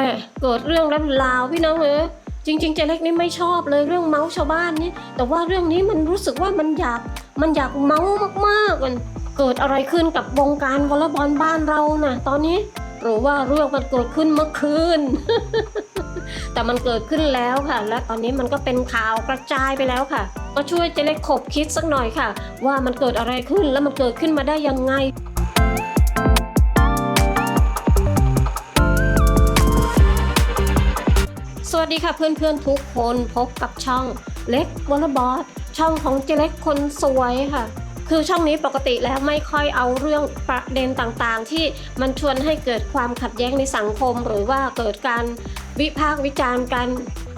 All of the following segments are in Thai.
ม่เกิดเรื่องแล้วราวพี่น้องเออจริงๆเจเล็กนี่ไม่ชอบเลยเรื่องเมาส์ชาวบ้านนี่แต่ว่าเรื่องนี้มันรู้สึกว่ามันอยากมันอยากเมาส์มากๆมันเกิดอะไรขึ้นกับวงการวอลเลย์บอลบ้านเราน่ะ ตอนนี้หรือว่าเรื่องมันเกิดขึ้นเมื่อคืน แต่มันเกิดขึ้นแล้วค่ะ และตอนนี้มันก็เป็นข่าวกระจายไปแล้วค่ะ ก็ช่วยเจเล็กขบคิดสักหน่อยค่ะ ว่ามันเกิดอะไรขึ้นแล้วมันเกิดขึ้นมาได้ยังไง วัสดีค่ะเพื่อนๆทุกคนพบกับช่องเล็กวอลบอสช่องของเจเล็กคนสวยค่ะ คือช่องนี้ปกติแล้วไม่ค่อยเอาเรื่องประเด็นต่างๆ ที่มันชวนให้เกิดความขัดแย้งในสังคม หรือว่าเกิดการวิพากษ์วิจารณ์กัน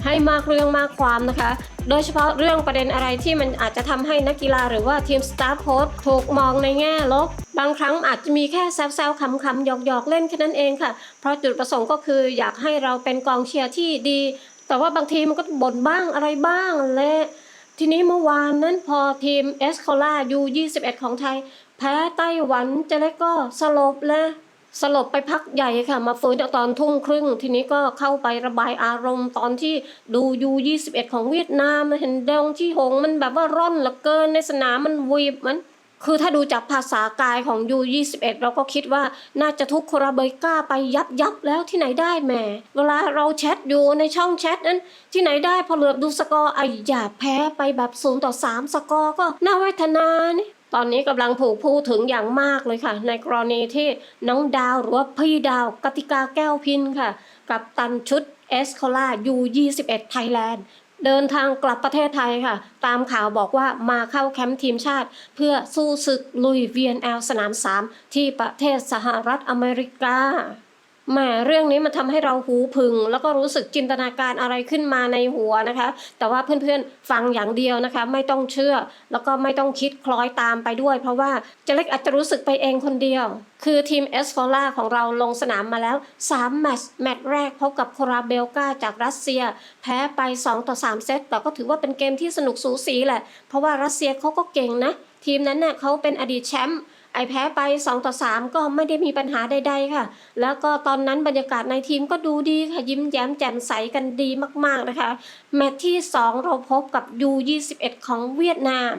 ให้มากเรื่องมากความนะคะ โดยเฉพาะเรื่องประเด็นอะไรที่มันอาจจะทำให้นักกีฬาหรือว่าทีมสตาฟโค้ชถูกมองในแง่ลบ บางครั้งอาจจะมีแค่แซวๆขำๆหยอกๆเล่นแค่นั้นเองค่ะ เพราะจุดประสงค์ก็คืออยากให้เราเป็นกองเชียร์ที่ดี แต่ว่าบางทีมันก็บ่นบ้างอะไรบ้างและทีนี้เมื่อวานนั้นพอทีมเอสโคล่ายู21 ของไทย แพ้ไต้หวันเจเล็กก็สลบเลย สลบไปพักใหญ่ค่ะ มาฟื้นตอนทุ่มครึ่ง ทีนี้ก็เข้าไประบายอารมณ์ตอนที่ดูยู21 ของเวียดนามเห็นดงที่หงมันแบบว่าร่อนเหลือเกินในสนามมันวีบมัน คือถ้าดูจากภาษากายของยู21เราก็คิดว่าน่าจะทุกโคราเบยก้าไปยับยับแล้วที่ไหนได้แหมเวลาเราแชทอยู่ในช่องแชทนั้น ที่ไหนได้พอเหลือบดูสกอร์ไอ้อย่าแพ้ไปแบบศูนย์ต่อ3สกอร์ก็น่าเวทนานี่ ตอนนี้กำลังถูกพูดถึงอย่างมากเลยค่ะ ในกรณีที่น้องดาวหรือว่าพี่ดาวกติกาแก้วพินค่ะ กับตันชุดเอสโคล่ายู21ไทยแลนด์เดินทางกลับประเทศไทยค่ะ ตามข่าวบอกว่ามาเข้าแคมป์ทีมชาติ เพื่อสู้ศึกลุย VNL สนาม 3 ที่ประเทศสหรัฐอเมริกา แหมเรื่องนี้มันทำให้เราหูผึ่งแล้วก็รู้สึกจินตนาการอะไรขึ้นมาในหัวนะคะ แต่ว่าเพื่อนๆฟังอย่างเดียวนะคะ ไม่ต้องเชื่อ แล้วก็ไม่ต้องคิดคล้อยตามไปด้วย เพราะว่าเจเล็กอาจจะรู้สึกไปเองคนเดียว คือทีมเอสโฟล่าของเราลงสนามมาแล้ว 3 แมตช์แมตช์แรกพบกับโคราเบลกาจากรัสเซีย แพ้ไป 2 ต่อ 3 เซตแต่ก็ถือว่าเป็นเกมที่สนุกสูสีแหละ เพราะว่ารัสเซียเขาก็เก่งนะ ทีมนั้นเน่ะเขาเป็นอดีตแชมป์ไอแพ้ไป 2 ต่อ 3 ก็ไม่ได้มีปัญหาใดๆค่ะ แล้วก็ตอนนั้นบรรยากาศในทีมก็ดูดีค่ะ ยิ้มแย้มแจ่มใสกันดีมากๆนะคะ แมตช์ที่ 2 เราพบกับ U21 ของเวียดนาม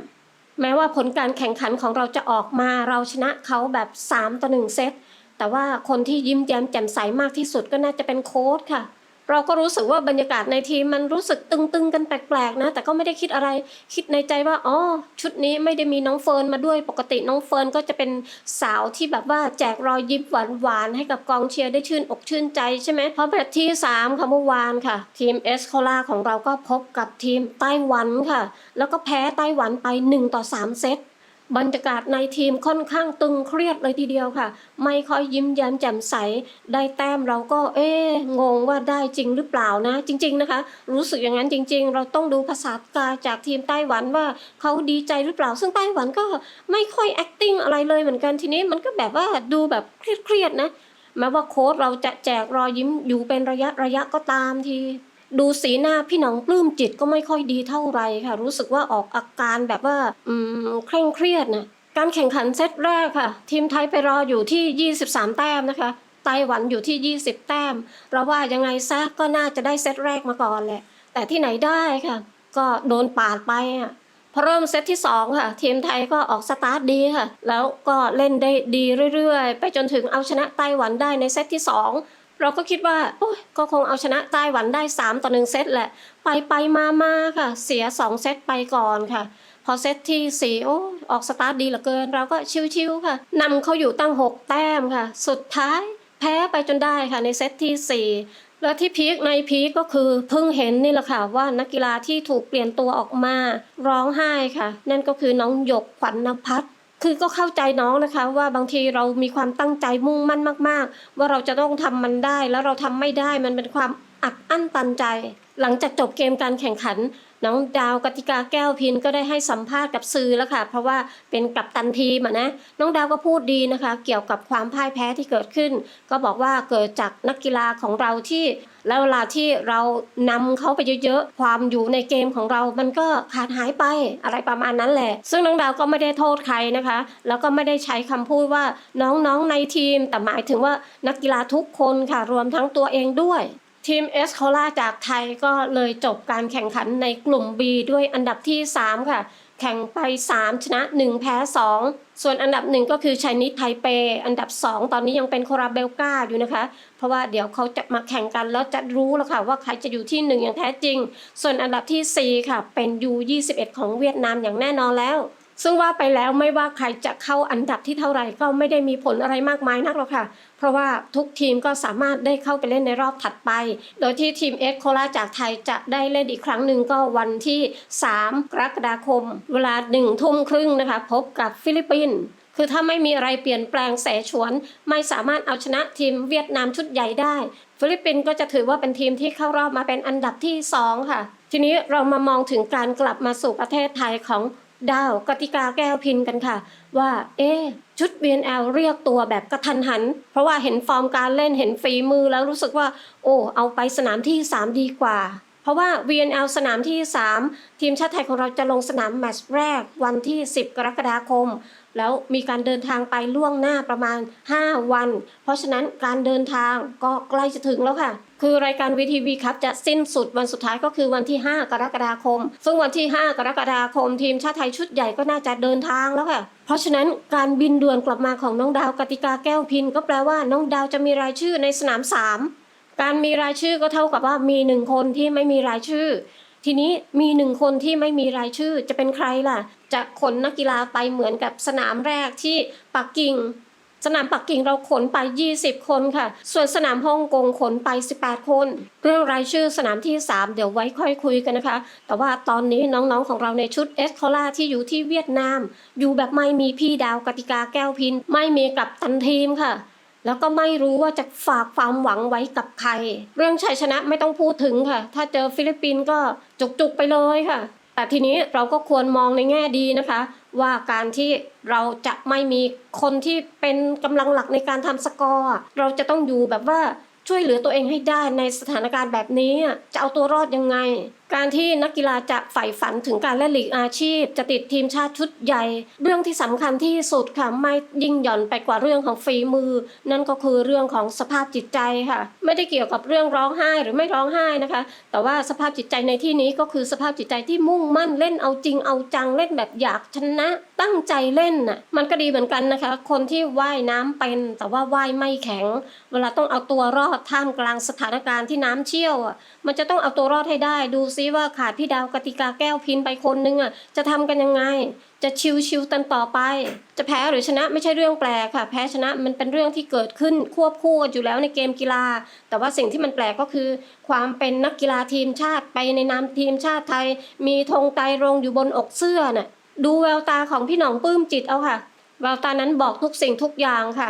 แม้ว่าผลการแข่งขันของเราจะออกมาเราชนะเขาแบบ 3 ต่อ 1 เซตแต่ว่าคนที่ยิ้มแย้มแจ่มใสมากที่สุดก็น่าจะเป็นโค้ชค่ะ เราก็รู้สึกว่าบรรยากาศในทีมมันรู้สึกตึงๆกันแปลกๆนะ แต่ก็ไม่ได้คิดอะไร คิดในใจว่าอ๋อชุดนี้ไม่ได้มีน้องเฟิร์นมาด้วย ปกติน้องเฟิร์นก็จะเป็นสาวที่แบบว่าแจกรอยยิ้มหวานๆให้กับกองเชียร์ได้ชื่นอกชื่นใจใช่ไหมพอแมตช์ที่ 3 ค่ะเมื่อวานค่ะ ทีมเอสโคลาของเราก็พบกับทีมไต้หวันค่ะ แล้วก็แพ้ไต้หวันไป1ต่อ3เซต บรรยากาศในทีมค่อนข้างตึงเครียดเลยทีเดียวค่ะ ไม่ค่อยยิ้มแย้มแจ่มใส ได้แต้มเราก็เอ๊งงว่าได้จริงหรือเปล่านะ จริง ๆนะคะ รู้สึกอย่างนั้นจริง ๆ เราต้องดูภาษากายจากทีมไต้หวันว่าเขาดีใจหรือเปล่า ซึ่งไต้หวันก็ไม่ค่อย acting อะไรเลยเหมือนกันทีนี้มันก็แบบว่าดูแบบเครียดๆนะแม้ว่าโค้ดเราจะแจกรอยยิ้มอยู่เป็นระยะระยะก็ตามที ดูสีหน้าพี่หน้องปลื้มจิตก็ไม่ค่อยดีเท่าไรค่ะ รู้สึกว่าออกอาการแบบว่า อืมเคร่งเครียดนะการแข่งขันเซตแรกค่ะ ทีมไทยไปรออยู่ที่ 23 แต้มนะคะไต้หวันอยู่ที่ 20 แต้มเราว่ายังไงซะก็น่าจะได้เซตแรกมาก่อนแหละ แต่ที่ไหนได้ค่ะ ก็โดนปาดไปอะพอเริ่มเซตที่ 2 ค่ะ ทีมไทยก็ออกสตาร์ทดีค่ะ แล้วก็เล่นได้ดีเรื่อยๆ ไปจนถึงเอาชนะไต้หวันได้ในเซตที่ 2 เราก็คิดว่าโอ้ยก็คงเอาชนะไต้หวันได้ 3 ต่อ1เซตแหละ ไปไปมามาค่ะ เสีย 2 เซตไปก่อนค่ะ พอเซตที่ 4 โอ้ออกสตาร์ทดีเหลือเกิน เราก็ชิวๆค่ะนำเขาอยู่ตั้ง 6 แต้มค่ะ สุดท้ายแพ้ไปจนได้ค่ะในเซตที่ 4แล้วที่พีคในพีคก็คือเพิ่งเห็นนี่แหละค่ะว่านักกีฬาที่ถูกเปลี่ยนตัวออกมาร้องไห้ค่ะ นั่นก็คือน้องหยกขวัญนภัทร คือก็เข้าใจน้องนะคะ ว่าบางทีเรามีความตั้งใจมุ่งมั่นมาก ๆ ว่าเราจะต้องทำมันได้ แล้วเราทำไม่ได้มันเป็นความอัดอั้นตันใจ หลังจากจบเกมการแข่งขัน น้องดาวกติกาแก้วพินก็ได้ให้สัมภาษณ์กับสื่อแล้วค่ะ เพราะว่าเป็นกัปตันทีมะนะน้องดาวก็พูดดีนะคะ เกี่ยวกับความพ่ายแพ้ที่เกิดขึ้น ก็บอกว่าเกิดจากนักกีฬาของเราที่แล้วเวลาที่เรานำเขาไปเยอะๆ ความอยู่ในเกมของเรา มันก็ขาดหายไปอะไรประมาณนั้นแหละ ซึ่งน้องดาวก็ไม่ได้โทษใครนะคะ แล้วก็ไม่ได้ใช้คำพูดว่าน้องๆในทีม แต่หมายถึงว่านักกีฬาทุกคนค่ะ รวมทั้งตัวเองด้วย ทีมเอสโคลาจากไทยก็เลยจบการแข่งขันในกลุ่ม B ด้วยอันดับที่ 3 ค่ะ แข่งไป 3 ชนะ 1 แพ้ 2 ส่วนอันดับหนึ่งก็คือชายนิดไทเป อันดับ 2 ตอนนี้ยังเป็นโคราเบลกาอยู่นะคะ เพราะว่าเดี๋ยวเขาจะมาแข่งกันแล้วจะรู้แล้วค่ะว่าใครจะอยู่ที่ 1 อย่างแท้จริง ส่วนอันดับทีสี่4 ค่ะ เป็น U21 ของเวียดนามอย่างแน่นอนแล้ว ซึ่งว่าไปแล้วไม่ว่าใครจะเข้าอันดับที่เท่าไหร่ก็ไม่ได้มีผลอะไรมากมายนักหรอกค่ะ เพราะว่าทุกทีมก็สามารถได้เข้าไปเล่นในรอบถัดไป โดยที่ทีมเอสโคลาจากไทยจะได้เล่นอีกครั้งหนึ่งก็วันที่ 3 กรกฎาคม เวลาหนึ่งทุ่มครึ่งนะคะ พบกับฟิลิปปินส์คือถ้าไม่มีอะไรเปลี่ยนแปลงแสฉวน ไม่สามารถเอาชนะทีมเวียดนามชุดใหญ่ได้ ฟิลิปปินส์ก็จะถือว่าเป็นทีมที่เข้ารอบมาเป็นอันดับที่ 2 ค่ะ ทีนี้เรามามองถึงการกลับมาสู่ประเทศไทยของ ดาวกติกาแก้วพินกันค่ะ ว่า เอ๊ชุด VNL เรียกตัวแบบกระทันหัน เพราะว่าเห็นฟอร์มการเล่นเห็นฝีมือแล้วรู้สึกว่า โอ้เอาไปสนามที่ 3 ดีกว่า เพราะว่า VNL สนามที่ 3 ทีมชาติไทยของเราจะลงสนามแมตช์แรกวันที่ 10 กรกฎาคม แล้วมีการเดินทางไปล่วงหน้าประมาณ 5 วัน เพราะฉะนั้นการเดินทางก็ใกล้จะถึงแล้วค่ะ คือรายการ VTV ครับจะสิ้นสุดวันสุดท้ายก็คือวันที่ 5 กรกฎาคม ซึ่งวันที่ 5 กรกฎาคม ทีมชาติไทยชุดใหญ่ก็น่าจะเดินทางแล้วค่ะเพราะฉะนั้นการบินด่วนกลับมาของน้องดาวกติกาแก้วพิน ก็แปลว่าน้องดาวจะมีรายชื่อในสนาม 3 การมีรายชื่อก็เท่ากับว่ามีหนึ่งคนที่ไม่มีรายชื่อ ทีนี้มีหนึ่งคนที่ไม่มีรายชื่อจะเป็นใครล่ะ จะขนนักกีฬาไปเหมือนกับสนามแรกที่ปักกิ่ง สนามปักกิ่งเราขนไป 20 คนค่ะ ส่วนสนามฮ่องกงขนไป 18 คน เรื่องรายชื่อสนามที่ 3 เดี๋ยวไว้ค่อยคุยกันนะคะ แต่ว่าตอนนี้น้องๆของเราในชุดเอสคอล่าที่อยู่ที่เวียดนาม อยู่แบบไม่มีพี่ดาวกติกาแก้วพิน ไม่มีกับตันทีมค่ะแล้วก็ไม่รู้ว่าจะฝากความหวังไว้กับใคร เรื่องชัยชนะไม่ต้องพูดถึงค่ะ ถ้าเจอฟิลิปปินส์ก็จุกๆไปเลยค่ะ แต่ทีนี้เราก็ควรมองในแง่ดีนะคะ ว่าการที่เราจะไม่มีคนที่เป็นกำลังหลักในการทำสกอร์เราจะต้องอยู่แบบว่า ช่วยเหลือตัวเองให้ได้ในสถานการณ์แบบนี้จะเอาตัวรอดยังไง การที่นักกีฬาจะใฝ่ฝันถึงการเล่นลีกอาชีพ จะติดทีมชาติชุดใหญ่ เรื่องที่สำคัญที่สุดค่ะไม่ยิ่งหย่อนไปกว่าเรื่องของฝีมือ นั่นก็คือเรื่องของสภาพจิตใจค่ะ ไม่ได้เกี่ยวกับเรื่องร้องไห้หรือไม่ร้องไห้นะคะ แต่ว่าสภาพจิตใจในที่นี้ก็คือสภาพจิตใจที่มุ่งมั่นเล่นเอาจริงเอาจังเล่นแบบอยากชนะ ตั้งใจเล่นน่ะมันก็ดีเหมือนกันนะคะ คนที่ว่ายน้ำเป็นแต่ว่าว่ายไม่แข็ง เวลาต้องเอาตัวรอดท่ามกลางสถานการณ์ที่น้ำเชี่ยวอะมันจะต้องเอาตัวรอดให้ได้ ดูซิว่าขาดพี่ดาวกติกาแก้วพินไปคนนึงอะจะทำกันยังไง จะชิวๆกันต่อไป จะแพ้หรือชนะไม่ใช่เรื่องแปลกค่ะ แพ้ชนะมันเป็นเรื่องที่เกิดขึ้นควบคู่กันอยู่แล้วในเกมกีฬา แต่ว่าสิ่งที่มันแปลกก็คือ ความเป็นนักกีฬาทีมชาติไปในนามทีมชาติไทย มีธงไตรรงอยู่บนอกเสื้อน่ะดูแววตาของพี่หนองปื้มจิตเอาค่ะแววตานั้นบอกทุกสิ่งทุกอย่างค่ะ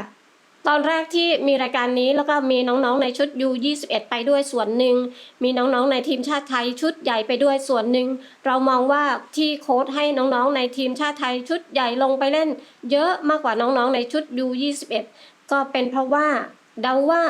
ตอนแรกที่มีรายการนี้แล้วก็มีน้องๆในชุด U21 ไปด้วยส่วนหนึ่ง มีน้องๆในทีมชาติไทยชุดใหญ่ไปด้วยส่วนหนึ่ง เรามองว่าที่โค้ชให้น้องๆในทีมชาติไทยชุดใหญ่ลงไปเล่น เยอะมากกว่าน้องๆในชุด U21 ก็เป็นเพราะว่าเดาว่า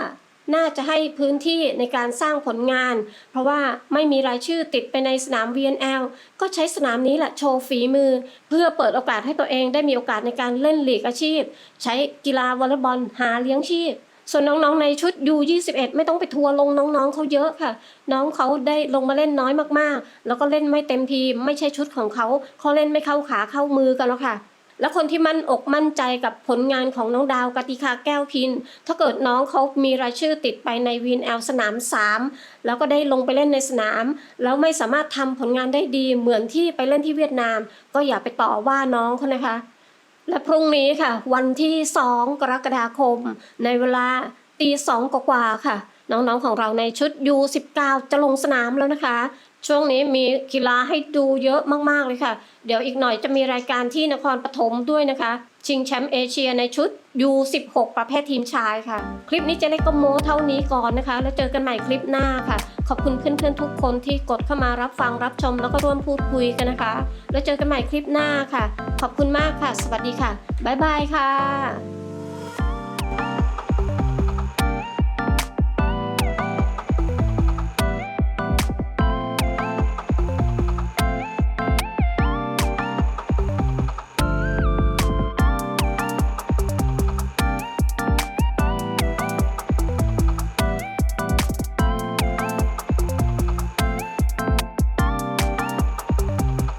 น่าจะให้พื้นที่ในการสร้างผลงาน เพราะว่าไม่มีรายชื่อติดไปในสนาม VNL ก็ใช้สนามนี้แหละโชว์ฝีมือ เพื่อเปิดโอกาสให้ตัวเองได้มีโอกาสในการเล่นลีกอาชีพ ใช้กีฬาวอลเลย์บอลหาเลี้ยงชีพ ส่วนน้องๆในชุด U21 ไม่ต้องไปทัวร์ลงน้องๆเขาเยอะค่ะ น้องเขาได้ลงมาเล่นน้อยมากๆ แล้วก็เล่นไม่เต็มทีมไม่ใช่ชุดของเขาเขาเล่นไม่เข้าขาเข้ามือกันแล้วค่ะ แล้วคนที่มั่นอกมั่นใจกับผลงานของน้องดาวกติกาแก้วพิน ถ้าเกิดน้องเขามีรายชื่อติดไปในวีนแอลสนาม 3 แล้วก็ได้ลงไปเล่นในสนาม แล้วไม่สามารถทำผลงานได้ดีเหมือนที่ไปเล่นที่เวียดนาม ก็อย่าไปต่อว่าน้องเขานะคะ และพรุ่งนี้ค่ะ วันที่2กรกฎาคม ในเวลาตีสองกว่าค่ะ น้องๆของเราในชุด U19 จะลงสนามแล้วนะคะ ช่วงนี้มีกีฬาให้ดูเยอะมากๆเลยค่ะ เดี๋ยวอีกหน่อยจะมีรายการที่นครปฐมด้วยนะคะ ชิงแชมป์เอเชียในชุด U16 ประเภททีมชายค่ะ คลิปนี้เจะเล็กก็โม้เท่านี้ก่อนนะคะ แล้วเจอกันใหม่คลิปหน้าค่ะ ขอบคุณเพื่อนๆทุกคนที่กดเข้ามารับฟังรับชมแล้วก็ร่วมพูดคุยกันนะคะ แล้วเจอกันใหม่คลิปหน้าค่ะ ขอบคุณมากค่ะ สวัสดีค่ะบ๊ายบายค่ะ